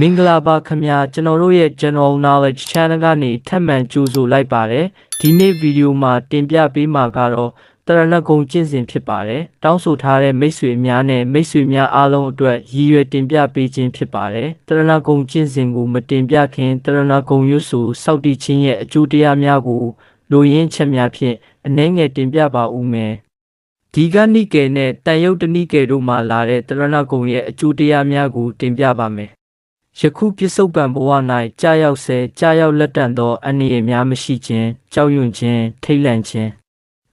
မင်္ဂလာပါခင်ဗျာကျွန်တော်တို့ရဲ့ General Knowledge Channel ကနေထပ်မံကြိုဆိုလိုက်ပါတယ်ဒီနေ့ဗီဒီယိုမှာတင်ပြပေးမှာကတော့တရဏဂုံကျင့်စဉ်ဖြစ်ပါတယ်တောင်းဆိုထားတဲ့မိတ်ဆွေများနဲ့မိတ်ဆွေများအားလုံးအတွက်ရည်ရွယ်တင်ပြပေးခြင်းဖြစ်ပါတယ်တရဏဂုံကျင့်စဉ်ကိုမတင်ပြခင်တရဏဂုံရွတ်ဆိုစောက်တည်ခြင်းရဲ့အကျိုးတရားများကိုလိုရင်းချက်များဖြင့်အနည်းငယ်တင်ပြပါဦးမယ်ဒီကနိကေနဲ့တန်ယုတ်တနိကေတို့မှလာတဲ့တရဏဂုံရဲ့အကျိုးတရားများကိုတင်ပြပါမယ် ယခုပြစ္ဆုတ်ပံဘဝ၌ကြာရောက်ဆဲကြာရောက်လက်တန့်သောအနည်းအများမရှိခြင်းကြောက်ရွံ့ခြင်းထိတ်လန့်ခြင်း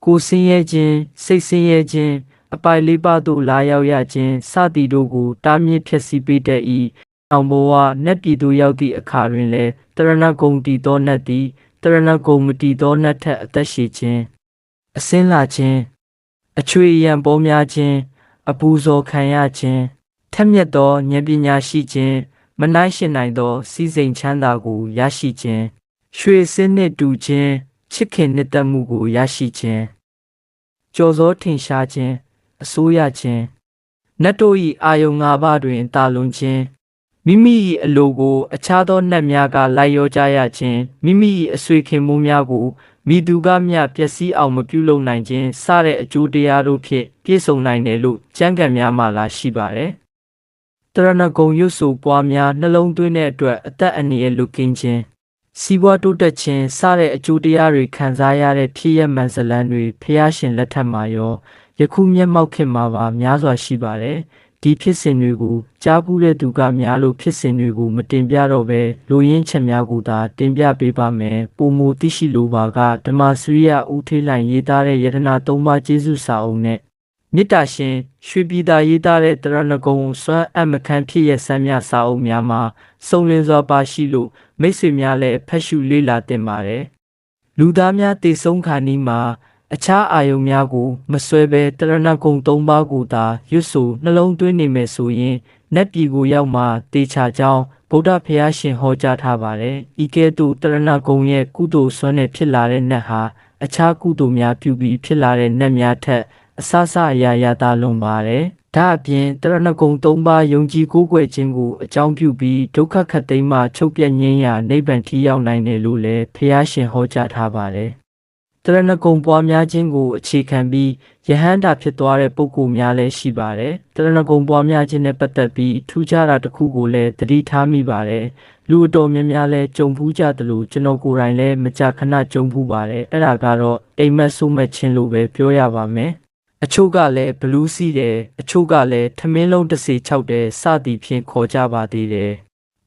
ကိုယ်ဆင်းရဲခြင်းစိတ်ဆင်းရဲခြင်းအပိုင်လေးပါးသို့လာရောက်ရခြင်းစသည်တို့ကိုတားမြစ်ဖျက်ဆီးပေးတတ်၏အောင်ဘဝနတ်ပြည်သို့ရောက်သည့်အခါတွင်လည်းတရဏဂုံတည်သောနတ်သည်တရဏဂုံမတည်သောနတ်ထက်အသက်ရှိခြင်းအစင်းလာခြင်းအချွေရံပေါ်များခြင်းအပူဇော်ခံရခြင်းထက်မြက်သောဉာဏ်ပညာရှိခြင်း မနိုင်ရှင်နိုင်သော စီစိန်ချမ်းသာကိုရရှိခြင်းရွှေစင်းနှင့်တူခြင်းချစ်ခင်နှစ်သက်မှုကိုရရှိခြင်းကြော်စောထင်ရှားခြင်းအစိုးရခြင်းနတ်တို့၏အာယုံ၅ပါးတွင်တာလွန်ခြင်းမိမိ၏အလိုကိုအခြားသောနတ်များကလိုက်ရောကြရခြင်းမိမိ၏အဆွေခင်မှုများကိုမိသူကမျှပျက်စီးအောင်မပြုလုပ်နိုင်ခြင်းစတဲ့အကျိုးတရားတို့ဖြင့်ပြည့်စုံနိုင်တယ်လို့ကျမ်းဂန်များမှာလာရှိပါတယ် တရဏဂုံရွတ်ဆိုပွားများနှလုံးသွင်းတဲ့အတွက်အသက်အန္တရာယ်လူကင်းခြင်းစီးပွားတိုးတက်ခြင်းစတဲ့အကျိုးတရားတွေခံစားရတဲ့ဖြစ်ရမှန်ဇလန်းတွေဖျားရှင်လက်ထက်မှာရောယခုမျက်မှောက်ခေတ်မှာပါများစွာရှိပါတယ်ဒီဖြစ်စဉ်တွေကိုကြားပူးတဲ့သူကများလို့ဖြစ်စဉ်တွေကိုမတင်ပြတော့ဘဲလူရင်းချက်များကိုသာတင်ပြပေးပါမယ်ပုံမူသိရှိလိုပါကဓမ္မစရိယဦးထေးလိုင်ရေးသားတဲ့ယတနာ၃ပါးကျေးဇူးစာအုပ်နဲ့ မေတ္တာရှင်ရွှေပြည်သာရေးသားတဲ့တရဏဂုံစွမ်းအပ်မခံဖြစ်ရဲ့ဆမ်းမြစာအုပ်များမှာစုံလင်စွာပါရှိလို့မိတ်ဆွေများလည်းဖတ်ရှုလေ့လာသင့်ပါတယ်။လူသားများတည်ဆုံးခါနီးမှာအခြားအာယုံများကိုမစွဲဘဲတရဏဂုံ၃ပါးကိုသာရွတ်ဆိုနှလုံးသွင်းနေမယ်ဆိုရင်နတ်ပြည်ကိုရောက်မှတေချာကြောင်းဗုဒ္ဓဖရာရှင်ဟောကြားထားပါတယ်။ဤကဲ့သို့တရဏဂုံရဲ့ကုသိုလ်စွမ်းနဲ့ဖြစ်လာတဲ့နတ်ဟာအခြားကုသိုလ်များပြုပြီးဖြစ်လာတဲ့နတ်များထက် အဆဆအရာရာသာလွန်ပါတယ်။ဒါအပြင်တရဏဂုံ၃ပါးယုံကြည်ကိုးကွယ်ခြင်းကိုအကြောင်းပြုပြီးဒုက္ခခတ်သိမ်းမှချုပ်ပြတ်ငြိမ်းရာနိဗ္ဗာန်ထီရောက်နိုင်တယ်လို့လည်းဖျားရှင်ဟောကြားထားပါတယ်။တရဏဂုံပွားများခြင်းကိုအခြေခံပြီးယဟန္တာဖြစ်သွားတဲ့ပုဂ္ဂိုလ်များလည်းရှိပါတယ်။တရဏဂုံပွားများခြင်းနဲ့ပတ်သက်ပြီးထူးခြားတာတစ်ခုကိုလည်းသတိထားမိပါတယ်။လူအတော်များများလည်းကြုံဖူးကြတယ်လို့ကျွန်တော်ကိုယ်တိုင်လည်းမကြာခဏကြုံဖူးပါတယ်။အဲ့ဒါကတော့အိမ်မက်ဆိုးမက်ခြင်းလို့ပဲပြောရပါမယ်။ အချို့ကလည်းဘလူးစီးတယ်အချို့ကလည်းထမင်းလုံးတစ်စီ၆တယ်စသည်ဖြင့်ခေါ်ကြပါသေးတယ်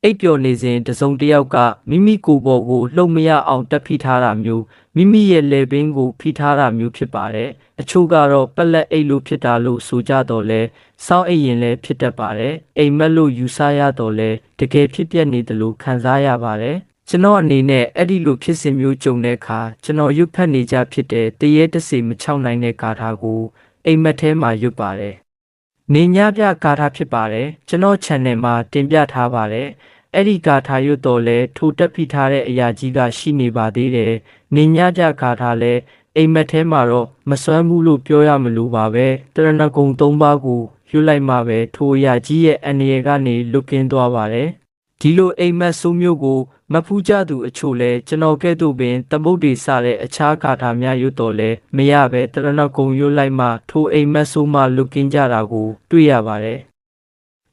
အိပ်ပျော်နေစဉ်တစုံတစ်ယောက်ကမိမိကိုယ်ပေါ်ကိုလှုပ်မရအောင်တက်ဖိထားတာမျိုးမိမိရဲ့လေပင်ကိုဖိထားတာမျိုးဖြစ်ပါတယ်အချို့ကတော့ပက်လက်အိတ်လို့ဖြစ်တာလို့ဆိုကြတော့လဲစောင်းအိတ်ရင်လည်းဖြစ်တတ်ပါတယ်အိမ်မက်လို့ယူဆရတော့လဲတကယ်ဖြစ်ပျက်နေတယ်လို့ခံစားရပါတယ်ကျွန်တော်အနေနဲ့အဲ့ဒီလိုဖြစ်စဉ်မျိုးကြုံတဲ့အခါကျွန်တော်ရွတ်ဖတ်နေကြဖြစ်တဲ့တရေတစေမချောက်နိုင်တဲ့ဂါထာကို အိမ်မက်ထဲမှာရွတ်ပါတယ်။နေညပြဂါထာဖြစ်ပါတယ်။ကျွန်တော် channel မှာတင်ပြထားပါတယ်။အဲ့ဒီဂါထာရွတ်တော်လဲထိုတက်ဖိထားတဲ့အရာကြီးကရှိနေပါသေးတယ်။နေညပြဂါထာလဲအိမ်မက်ထဲမှာတော့မစွမ်းဘူးလို့ပြောရမလို့ပါပဲ။တရဏဂုံ၃ပါးကိုရွတ်လိုက်မှပဲထိုအရာကြီးရဲ့အနေရကနေလွတ်ကင်းသွားပါတယ်။ ဒီလိုအိမ်မက်ဆိုးမျိုးကိုမဖူးကြသူအချို့လဲကျွန်တော်ကဲ့သို့ပင်သမုတ်တွေစတဲ့အခြားဂါထာများရွတ်တော်လဲမရပဲတရဏဂုံရွတ်လိုက်မှထိုအိမ်မက်ဆိုးမှလွတ်ကင်းကြတာကိုတွေ့ရပါတယ်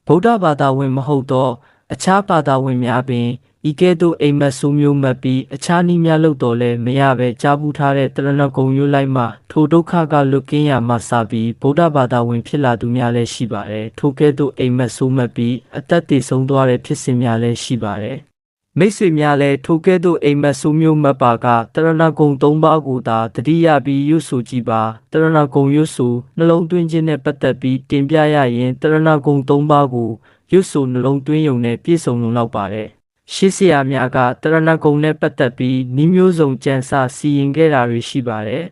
ဗုဒ္ဓဘာသာဝင်မဟုတ်သော အခြားဘာသာဝင်များပင် ဤကဲ့သို့အိမ်မက်ဆိုးမျိုးမှတ်ပြီးအခြားနည်းများလုပ်တော်လဲမရပဲကြားပူထားတဲ့တရဏဂုံရွတ်လိုက်မှထိုဒုက္ခကလွတ်ကင်းရမှစပြီးဗုဒ္ဓဘာသာဝင်ဖြစ်လာသူများလည်းရှိပါတယ်ထိုကဲ့သို့အိမ်မက်ဆိုးမှတ်ပြီးအသက်တည်ဆုံးသွားတဲ့ဖြစ်စဉ်များလည်းရှိပါတယ်မိတ်ဆွေများလည်းထိုကဲ့သို့အိမ်မက်ဆိုးမျိုးမှတ်ပါကတရဏဂုံ၃ပါးကိုသာတတိယပြီးရွတ်ဆိုကြည့်ပါတရဏဂုံရွတ်ဆိုနှလုံးသွင်းခြင်းနဲ့ပတ်သက်ပြီးတင်ပြရရင်တရဏဂုံ၃ပါးကိုရွတ်ဆိုနှလုံးသွင်းရုံနဲ့ပြည့်စုံလုံလောက်ပါတယ် ရှေးဆရာများကတရဏဂုံနဲ့ပတ်သက်ပြီးနှီးမျိုးစုံကြံစစီရင်ခဲ့တာတွေရှိပါတယ်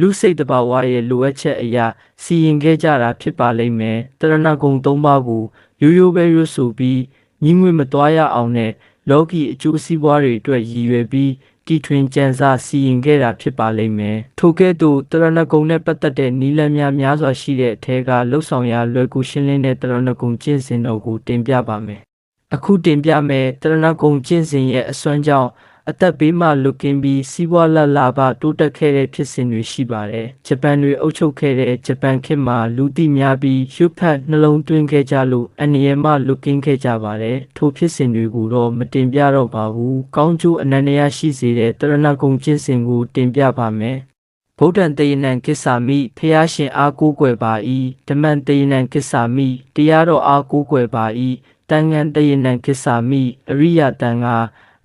လူစိတ်တဘာဝရဲ့လိုအပ်ချက်အရာစီရင်ခဲ့ကြတာဖြစ်ပါလိမ့်မယ်တရဏဂုံ၃ပါးကိုရိုးရိုးပဲရွတ်ဆိုပြီးညီငွေမသွားရအောင်နဲ့လောကီအကျိုးစီးပွားတွေအတွက်ရည်ရွယ်ပြီးတီထွင်ကြံစားစီရင်ခဲ့တာဖြစ်ပါလိမ့်မယ်။ထိုကဲ့သို့တရဏဂုံနဲ့ပတ်သက်တဲ့နီလန်းများများစွာရှိတဲ့အထက်ကလှုပ်ဆောင်ရာလွယ်ကူရှင်းလင်းတဲ့တရဏဂုံကျင့်စဉ်တော်ကိုတင်ပြပါမယ်။ အခုတင်ပြမယ်တရဏဂုံကျင့်စဉ်ရဲ့အစွမ်းကြောင့်အသက်ဘေးမှလွတ်ကင်းပြီးစီးပွားလတ်လာဘတိုးတက်ခဲ့တဲ့ဖြစ်စဉ်တွေရှိပါတယ်။ဂျပန်တွေအုပ်ချုပ်ခဲ့တဲ့ဂျပန်ခေတ်မှာလူသိများပြီးရွတ်ဖတ်နှလုံးသွင်းခဲ့ကြလို့အန္တရာယ်မှလွတ်ကင်းခဲ့ကြပါတယ်။ထိုဖြစ်စဉ်တွေကိုတော့မတင်ပြတော့ပါဘူး။ကောင်းကျိုးအနန္တရာရှိစေတဲ့တရဏဂုံကျင့်စဉ်ကိုတင်ပြပါမယ်။ဗုဒ္ဓံတယနံကိစ္ဆာမိဖျားရှင်အားကိုးကွယ်ပါ၏ဓမ္မံတယနံကိစ္ဆာမိတရားတော်အားကိုးကွယ်ပါ၏ တန်ငံတယနံကိစ္ဆာမိအရိယတန်က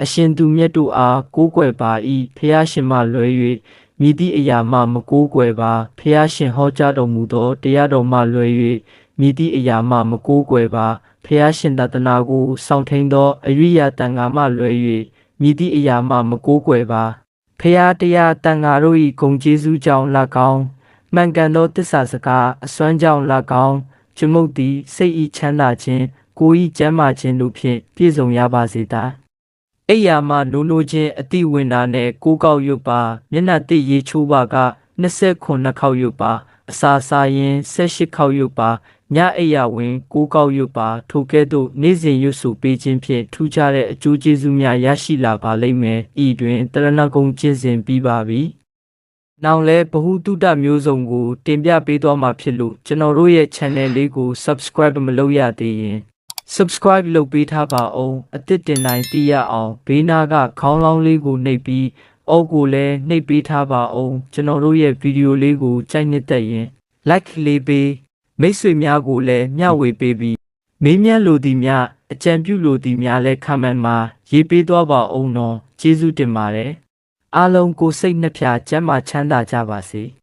အရှင်သူမြတ်တို့အားကိုးကွယ်ပါ၏ဖျားရှင်မှလွယ်၍မြည်သည့်အရာမှမကိုးကွယ်ပါဖျားရှင်ဟောကြားတော်မူသောတရားတော်မှလွယ်၍မြည်သည့်အရာမှမကိုးကွယ်ပါဖျားရှင်တသနာကိုစောင့်ထိန်သောအရိယတန်ကမှလွယ်၍မြည်သည့်အရာမှမကိုးကွယ်ပါဖရာတရားတန်ဃာတို့၏ဂုံကျေးဇူးကြောင့်၎င်းမှန်ကန်သောတစ္ဆာစကားအစွမ်းကြောင့်၎င်းကျွမုတ်သည်စိတ်ဤချမ်းသာခြင်း ကိုယ်ဤကျမ်းမာခြင်းတို့ဖြင့်ပြည့်စုံရပါစေတာအိယာမနိုးနိုးခြင်းအတိဝင်တာနဲ့ကိုးကောက်ရွတ်ပါမျက်နှာတိရေချိုးပါက29ခေါက်ရွတ်ပါအစာစားရင်18ခေါက်ရွတ်ပါညအိယာဝင်ကိုးကောက်ရွတ်ပါထိုကဲ့သို့နေ့စဉ်ရွတ်ဆိုပေးခြင်းဖြင့်ထူးခြားတဲ့အကျိုးကျေးဇူးများရရှိလာပါလိမ့်မယ်ဤတွင်တရဏဂုံကျင့်စဉ်ပြီးပါပြီ။နောက်လဲဘ ഹു တုတမျိုးစုံကိုတင်ပြပေးသွားမှာဖြစ်လို့ကျွန်တော်တို့ရဲ့ channel လေးကို subscribe မလုပ်ရသေးရင် subscribe လုပ်ပေးထားပါအောင်အသစ်တင်တိုင်းသိရအောင်ဘေးနားကခေါင်းလောင်းလေးကိုနှိပ်ပြီးအောက်ကိုလည်းနှိပ်ပေးထားပါအောင်ကျွန်တော်တို့ရဲ့ဗီဒီယိုလေးကိုကြိုက်နှစ်သက်ရင် like လေးပေးမိတ်ဆွေများကိုလည်းမျှဝေပေးပြီးမေးမြန်းလိုသည်များအကြံပြုလိုသည်များလည်း comment မှာရေးပေးသွားပါအောင်နော်ကျေးဇူးတင်ပါတယ်အားလုံးကိုစိတ်နှပြချမ်းသာချမ်းသာကြပါစေ။